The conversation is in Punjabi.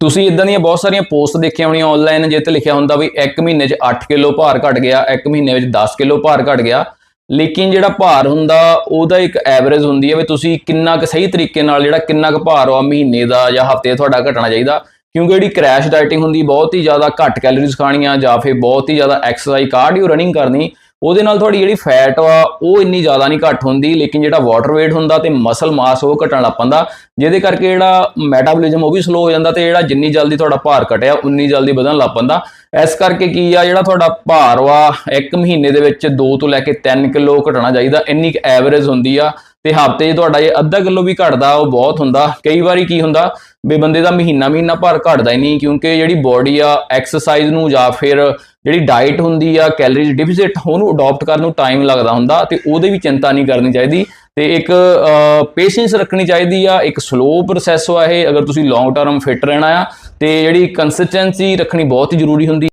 ਤੁਸੀਂ ਇਦਾਂ ਦੀਆਂ ਬਹੁਤ ਸਾਰੀਆਂ ਪੋਸਟ ਦੇਖੀਆਂ ਹੋਣੀਆਂ ਆਨਲਾਈਨ ਜਿੱਥੇ ਲਿਖਿਆ ਹੁੰਦਾ ਵੀ 1 ਮਹੀਨੇ 'ਚ 8 ਕਿਲੋ ਭਾਰ ਘਟ ਗਿਆ 1 ਮਹੀਨੇ ਵਿੱਚ 10 ਕਿਲੋ ਭਾਰ ਘਟ ਗਿਆ। ਲੇਕਿਨ ਜਿਹੜਾ ਭਾਰ ਹੁੰਦਾ, ਉਹਦਾ ਇੱਕ ਐਵਰੇਜ ਹੁੰਦੀ ਹੈ ਵੀ ਤੁਸੀਂ ਕਿੰਨਾ ਕੁ ਸਹੀ ਤਰੀਕੇ ਨਾਲ ਜਿਹੜਾ ਕਿੰਨਾ ਕੁ ਭਾਰ ਆ, ਮਹੀਨੇ ਦਾ ਜਾਂ ਹਫ਼ਤੇ ਤੁਹਾਡਾ ਘਟਣਾ ਚਾਹੀਦਾ। ਕਿਉਂਕਿ ਜਿਹੜੀ ਕ੍ਰੈਸ਼ ਡਾਈਟਿੰਗ ਹੁੰਦੀ, ਬਹੁਤ ਹੀ ਜ਼ਿਆਦਾ ਘੱਟ ਕੈਲੋਰੀਜ਼ ਖਾਣੀਆਂ ਜਾਂ ਫਿਰ ਬਹੁਤ ਹੀ ਜ਼ਿਆਦਾ ਐਕਸਰਸਾਈਜ਼ ਕਾਰਡੀਓ ਰਨਿੰਗ ਕਰਨੀ ਉਹਦੇ ਨਾਲ ਤੁਹਾਡੀ ਜਿਹੜੀ ਫੈਟ ਵਾ, ਉਹ ਇੰਨੀ ਜ਼ਿਆਦਾ ਨਹੀਂ ਘੱਟ ਹੁੰਦੀ, ਲੇਕਿਨ ਜਿਹੜਾ ਵਾਟਰ weight ਹੁੰਦਾ ਤੇ ਮਸਲ ਮਾਸ ਉਹ ਘਟਣ ਲੱਗ ਪੈਂਦਾ, ਜਿਹਦੇ ਕਰਕੇ ਜਿਹੜਾ ਮੈਟਾਬੋਲਿਜ਼ਮ ਉਹ ਵੀ ਸਲੋ ਹੋ ਜਾਂਦਾ ਤੇ ਜਿਹੜਾ ਜਿੰਨੀ ਜਲਦੀ ਤੁਹਾਡਾ ਭਾਰ ਘਟਿਆ, ਉਨੀ ਜਲਦੀ ਵਧਣ ਲੱਗ ਪੈਂਦਾ। ਇਸ ਕਰਕੇ ਕੀ ਆ, ਜਿਹੜਾ ਤੁਹਾਡਾ ਭਾਰ ਵਾ, ਇੱਕ ਮਹੀਨੇ ਦੇ ਵਿੱਚ 2 ਤੋਂ ਲੈ ਕੇ 3 ਕਿਲੋ ਘਟਣਾ ਚਾਹੀਦਾ, ਇੰਨੀ ਐਵਰੇਜ ਹੁੰਦੀ ਆ। ਤੇ ਹਫ਼ਤੇ 'ਚ ਤੁਹਾਡਾ ਇਹ ਅੱਧਾ ਕਿਲੋ ਵੀ ਘਟਦਾ, ਉਹ ਬਹੁਤ ਹੁੰਦਾ। ਕਈ ਵਾਰੀ ਕੀ ਹੁੰਦਾ ਵੀ ਬੰਦੇ ਦਾ ਮਹੀਨਾ ਮਹੀਨਾ ਭਾਰ ਘਟਦਾ ਹੀ ਨਹੀਂ, ਕਿਉਂਕਿ ਜਿਹੜੀ ਬੋਡੀ ਆ ਐਕਸਰਸਾਈਜ਼ ਨੂੰ ਜਾਂ ਫਿਰ ਜਿਹੜੀ ਡਾਈਟ ਹੁੰਦੀ ਆ ਕੈਲਰੀਜ਼ ਡਿਫਿਸਿਟ ਉਹਨੂੰ ਅਡਾਪਟ ਕਰਨ ਨੂੰ ਟਾਈਮ ਲੱਗਦਾ ਹੁੰਦਾ ਤੇ ਉਹਦੇ ਵੀ ਚਿੰਤਾ ਨਹੀਂ ਕਰਨੀ ਚਾਹੀਦੀ ਤੇ ਇੱਕ ਪੇਸ਼ੈਂਸ ਰੱਖਣੀ ਚਾਹੀਦੀ ਆ, ਇੱਕ ਸਲੋ ਪ੍ਰੋਸੈਸ ਆ ਇਹ, ਅਗਰ ਤੁਸੀਂ ਲੌਂਗ ਟਰਮ ਫਿਟ ਰਹਿਣਾ ਆ ਤੇ ਜਿਹੜੀ ਕੰਸਿਸਟੈਂਸੀ ਰੱਖਣੀ ਬਹੁਤ ਹੀ ਜ਼ਰੂਰੀ ਹੁੰਦੀ